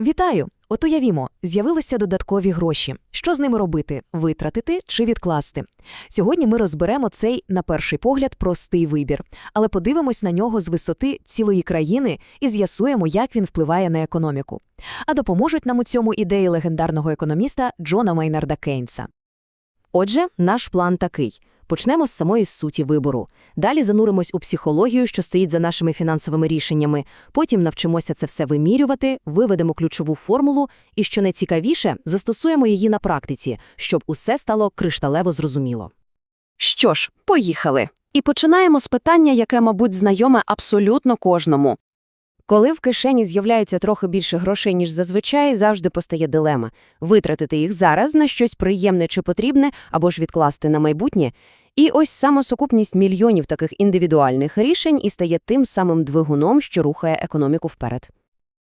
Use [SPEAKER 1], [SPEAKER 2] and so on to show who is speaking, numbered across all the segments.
[SPEAKER 1] Вітаю! От уявімо, з'явилися додаткові гроші. Що з ними робити? Витратити чи відкласти? Сьогодні ми розберемо цей, на перший погляд, простий вибір, але подивимось на нього з висоти цілої країни і з'ясуємо, як він впливає на економіку. А допоможуть нам у цьому ідеї легендарного економіста Джона Мейнарда Кейнса.
[SPEAKER 2] Отже, наш план такий. Почнемо з самої суті вибору. Далі зануримось у психологію, що стоїть за нашими фінансовими рішеннями. Потім навчимося це все вимірювати, виведемо ключову формулу і, що найцікавіше, застосуємо її на практиці, щоб усе стало кришталево зрозуміло.
[SPEAKER 3] Що ж, поїхали. І починаємо з питання, яке, мабуть, знайоме абсолютно кожному. Коли в кишені з'являється трохи більше грошей, ніж зазвичай, завжди постає дилема – витратити їх зараз на щось приємне чи потрібне, або ж відкласти на майбутнє. І ось самосукупність мільйонів таких індивідуальних рішень і стає тим самим двигуном, що рухає економіку вперед.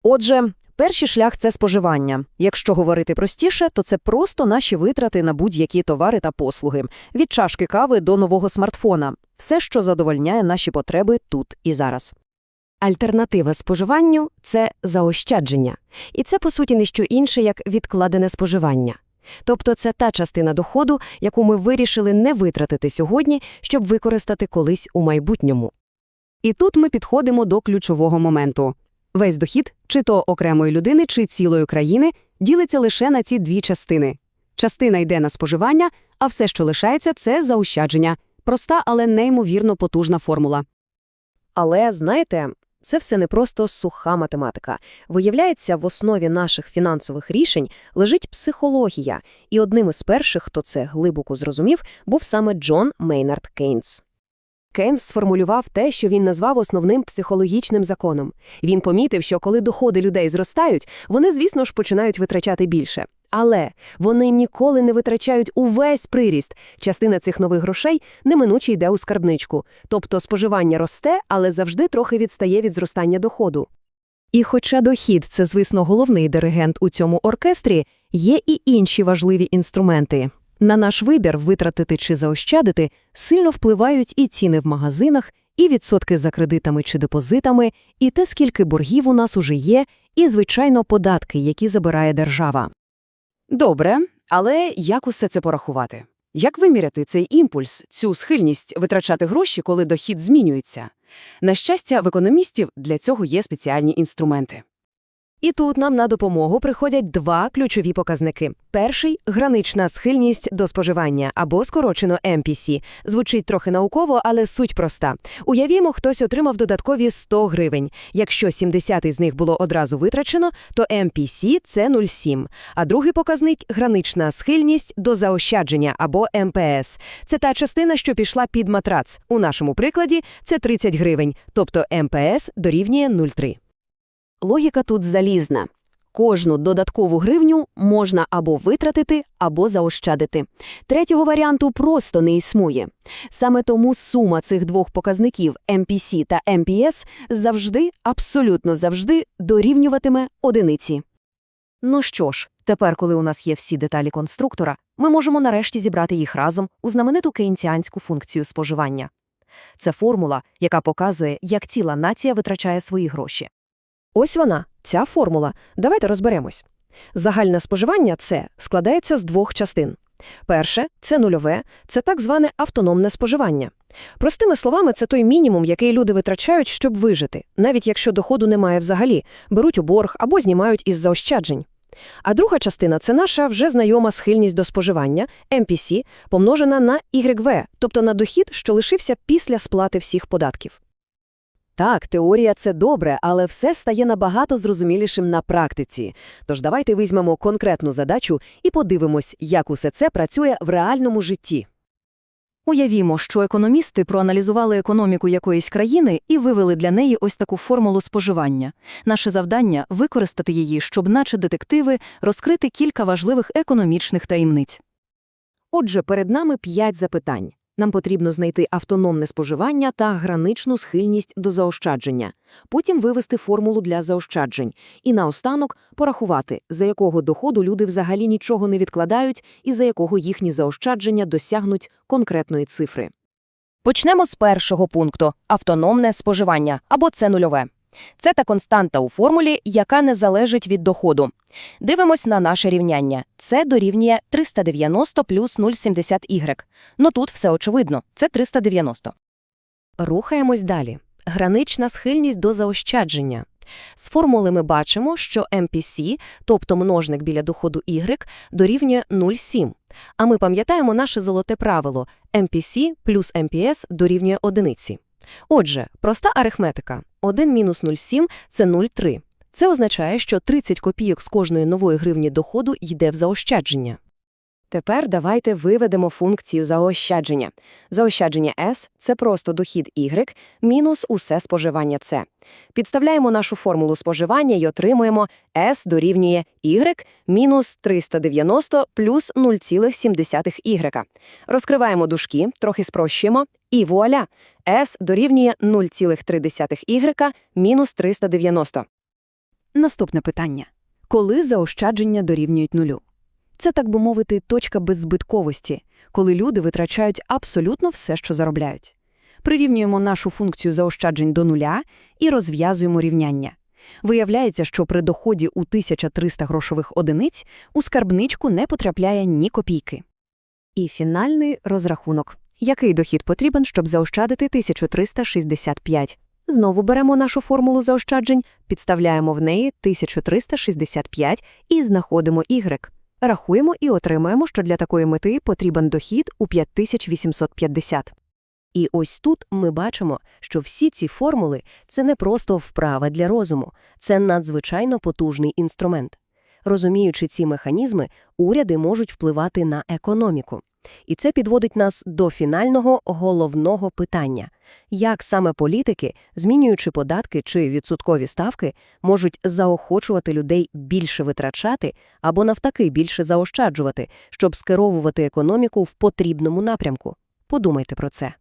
[SPEAKER 4] Отже, перший шлях це споживання. Якщо говорити простіше, то це просто наші витрати на будь-які товари та послуги, від чашки кави до нового смартфона, все, що задовольняє наші потреби тут і зараз.
[SPEAKER 2] Альтернатива споживанню – це заощадження. І це, по суті, не що інше, як відкладене споживання. Тобто це та частина доходу, яку ми вирішили не витратити сьогодні, щоб використати колись у майбутньому.
[SPEAKER 3] І тут ми підходимо до ключового моменту. Весь дохід, чи то окремої людини, чи цілої країни, ділиться лише на ці дві частини. Частина йде на споживання, а все, що лишається, це заощадження. Проста, але неймовірно потужна формула.
[SPEAKER 4] Але, знаєте, це все не просто суха математика. Виявляється, в основі наших фінансових рішень лежить психологія, і одним із перших, хто це глибоко зрозумів, був саме Джон Мейнард Кейнс. Кейнс сформулював те, що він назвав основним психологічним законом. Він помітив, що коли доходи людей зростають, вони, звісно ж, починають витрачати більше. Але вони ніколи не витрачають увесь приріст. Частина цих нових грошей неминуче йде у скарбничку. Тобто споживання росте, але завжди трохи відстає від зростання доходу. І хоча дохід – це, звісно, головний диригент у цьому оркестрі, є і інші важливі інструменти. На наш вибір витратити чи заощадити сильно впливають і ціни в магазинах, і відсотки за кредитами чи депозитами, і те, скільки боргів у нас уже є, і, звичайно, податки, які забирає держава.
[SPEAKER 3] Добре, але як усе це порахувати? Як виміряти цей імпульс, цю схильність витрачати гроші, коли дохід змінюється? На щастя, в економістів для цього є спеціальні інструменти.
[SPEAKER 4] І тут нам на допомогу приходять два ключові показники. Перший – гранична схильність до споживання, або скорочено MPC. Звучить трохи науково, але суть проста. Уявімо, хтось отримав додаткові 100 гривень. Якщо 70 із них було одразу витрачено, то MPC – це 0,7. А другий показник – гранична схильність до заощадження, або МПС. Це та частина, що пішла під матрац. У нашому прикладі – це 30 гривень, тобто МПС дорівнює 0,3.
[SPEAKER 2] Логіка тут залізна. Кожну додаткову гривню можна або витратити, або заощадити. Третього варіанту просто не існує. Саме тому сума цих двох показників MPC та MPS завжди, абсолютно завжди, дорівнюватиме одиниці.
[SPEAKER 4] Ну що ж, тепер, коли у нас є всі деталі конструктора, ми можемо нарешті зібрати їх разом у знамениту кейнціанську функцію споживання. Це формула, яка показує, як ціла нація витрачає свої гроші. Ось вона, ця формула. Давайте розберемось. Загальне споживання – це складається з двох частин. Перше – це нульове, це так зване автономне споживання. Простими словами, це той мінімум, який люди витрачають, щоб вижити, навіть якщо доходу немає взагалі, беруть у борг або знімають із заощаджень. А друга частина – це наша вже знайома схильність до споживання, MPC, помножена на YV, тобто на дохід, що лишився після сплати всіх податків.
[SPEAKER 2] Так, теорія це добре, але все стає набагато зрозумілішим на практиці. Тож давайте візьмемо конкретну задачу і подивимось, як усе це працює в реальному житті.
[SPEAKER 5] Уявімо, що економісти проаналізували економіку якоїсь країни і вивели для неї ось таку формулу споживання. Наше завдання – використати її, щоб, наче детективи, розкрити кілька важливих економічних таємниць.
[SPEAKER 4] Отже, перед нами п'ять запитань. Нам потрібно знайти автономне споживання та граничну схильність до заощадження, потім вивести формулу для заощаджень і наостанок порахувати, за якого доходу люди взагалі нічого не відкладають і за якого їхні заощадження досягнуть конкретної цифри.
[SPEAKER 6] Почнемо з першого пункту – автономне споживання, або це нульове.
[SPEAKER 3] Це та константа у формулі, яка не залежить від доходу. Дивимось на наше рівняння. Це дорівнює 390 плюс 0,70y. Ну тут все очевидно. Це 390.
[SPEAKER 4] Рухаємось далі. Гранична схильність до заощадження. З формули ми бачимо, що MPC, тобто множник біля доходу Y, дорівнює 0,7. А ми пам'ятаємо наше золоте правило MPC плюс MPS дорівнює одиниці. Отже, проста арифметика. 1 мінус 0,7 – це 0,3. Це означає, що 30 копійок з кожної нової гривні доходу йде в заощадження.
[SPEAKER 3] Тепер давайте виведемо функцію заощадження. Заощадження S – це просто дохід Y мінус усе споживання C. Підставляємо нашу формулу споживання і отримуємо S дорівнює Y мінус 390 плюс 0,7 Y. Розкриваємо дужки, трохи спрощуємо, і вуаля! S дорівнює 0,3 Y мінус 390.
[SPEAKER 1] Наступне питання. Коли заощадження дорівнюють нулю? Це, так би мовити, точка беззбитковості, коли люди витрачають абсолютно все, що заробляють. Прирівнюємо нашу функцію заощаджень до нуля і розв'язуємо рівняння. Виявляється, що при доході у 1300 грошових одиниць у скарбничку не потрапляє ні копійки.
[SPEAKER 4] І фінальний розрахунок. Який дохід потрібен, щоб заощадити 1365? Знову беремо нашу формулу заощаджень, підставляємо в неї 1365 і знаходимо Y. Рахуємо і отримаємо, що для такої мети потрібен дохід у 5850. І ось тут ми бачимо, що всі ці формули – це не просто вправа для розуму, це надзвичайно потужний інструмент. Розуміючи ці механізми, уряди можуть впливати на економіку. І це підводить нас до фінального головного питання – як саме політики, змінюючи податки чи відсоткові ставки, можуть заохочувати людей більше витрачати або навтаки більше заощаджувати, щоб скеровувати економіку в потрібному напрямку. Подумайте про це.